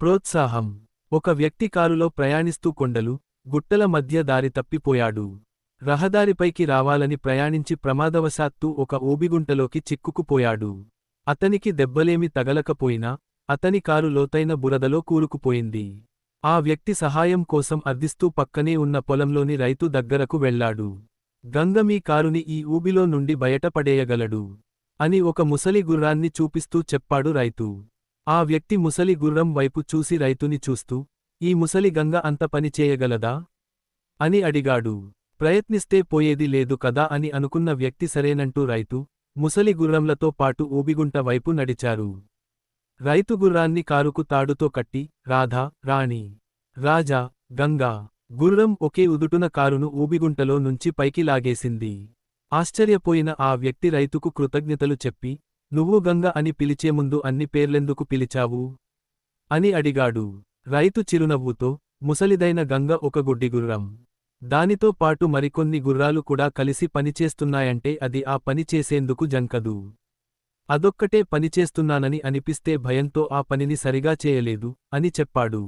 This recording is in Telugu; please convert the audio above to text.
ప్రోత్సాహం. ఒక వ్యక్తి కారులో ప్రయాణిస్తూ కొండలు గుట్టల మధ్య దారి తప్పిపోయాడు. రహదారిపైకి రావాలని ప్రయాణించి ప్రమాదవశాత్తు ఒక ఊబిగుంటలోకి చిక్కుకుపోయాడు. అతనికి దెబ్బలేమి తగలకపోయినా అతని కారు లోతైన బురదలో కూరుకుపోయింది. ఆ వ్యక్తి సహాయం కోసం అర్థిస్తూ పక్కనే ఉన్న పొలంలోని రైతు దగ్గరకు వెళ్ళాడు. గంగ మీ కారుని ఈ ఊబిలో నుండి బయటపడేయగలడు అని ఒక ముసలి గుర్రాన్ని చూపిస్తూ చెప్పాడు రైతు. ఆ వ్యక్తి ముసలి గుర్రం వైపు చూసి రైతుని చూస్తూ ఈ ముసలి గంగ అంత పని చేయగలదా అని అడిగాడు. ప్రయత్నిస్తే పోయేది లేదు కదా అని అనుకున్న వ్యక్తి సరేనంటూ రైతు ముసలి గుర్రంలతో పాటు ఊబిగుంట వైపు నడిచారు. రైతు గుర్రాన్ని కారుకు తాడుతో కట్టి రాధా రాణి రాజా గంగా గుర్రం ఒకే ఉదుటున కారును ఊబిగుంటలో నుంచి పైకి లాగేసింది. ఆశ్చర్యపోయిన ఆ వ్యక్తి రైతుకు కృతజ్ఞతలు చెప్పి నువ్వు గంగ అని పిలిచే ముందు అన్ని పేర్లెందుకు పిలిచావు? అని అడిగాడు. రైతు చిరునవ్వుతో ముసలిదైన గంగ ఒక గుడ్డిగుర్రం. దానితో పాటు మరికొన్ని గుర్రాలు కూడా కలిసి పనిచేస్తున్నాయంటే అది ఆ పని చేసేందుకు జంకదు. అదొక్కటే పనిచేస్తున్నానని అనిపిస్తే భయంతో ఆ పనిని సరిగా చేయలేదు అని చెప్పాడు.